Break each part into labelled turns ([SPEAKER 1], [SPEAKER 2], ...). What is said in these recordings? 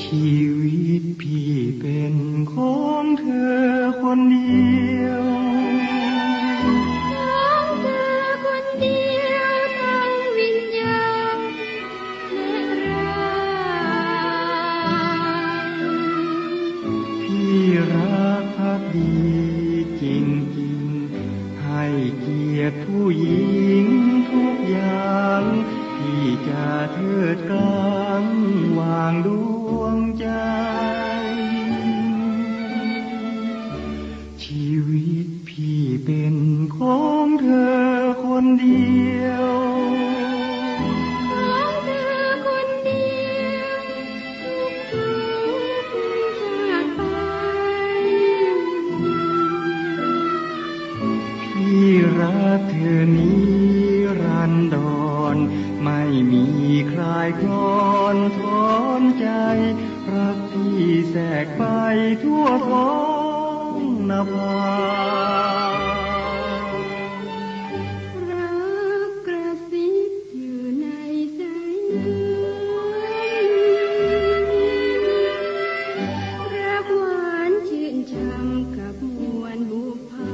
[SPEAKER 1] ชีวิตพี่เป็นของเธอคนเดียว
[SPEAKER 2] ของเธอคนเดียวทั้งวิญญาณและร่าง
[SPEAKER 1] พี่รักภักดีจริงๆ ให้เกียรติผู้หญิงาเทิดกลางวางดวงใจ ชีวิตพี่เป็นของเธอคนเดียว
[SPEAKER 2] อง
[SPEAKER 1] รักก
[SPEAKER 2] ระซิบอยู่ในสายน้ำรักหวานชื่นช่ำกับมวลบุพา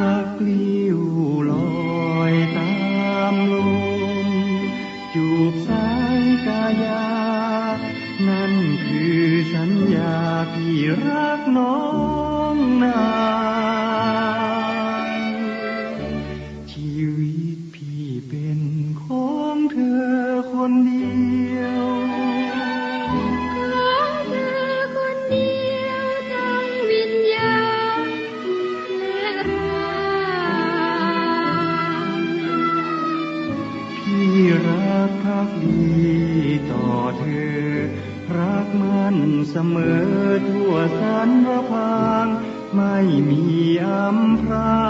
[SPEAKER 1] รักลิ้วลอยตามลมจูบสายกายา นั่นคือสัญญาพี่รักน้องนายชีวิตพี่เป็นของเธอคนเดียว
[SPEAKER 2] เธอคนเดียวทั้งวิญญาณและร่าง
[SPEAKER 1] พี่รักภักดี เธอ รักมันเสมอทั่วสรรพาง ไม่มีอำพราง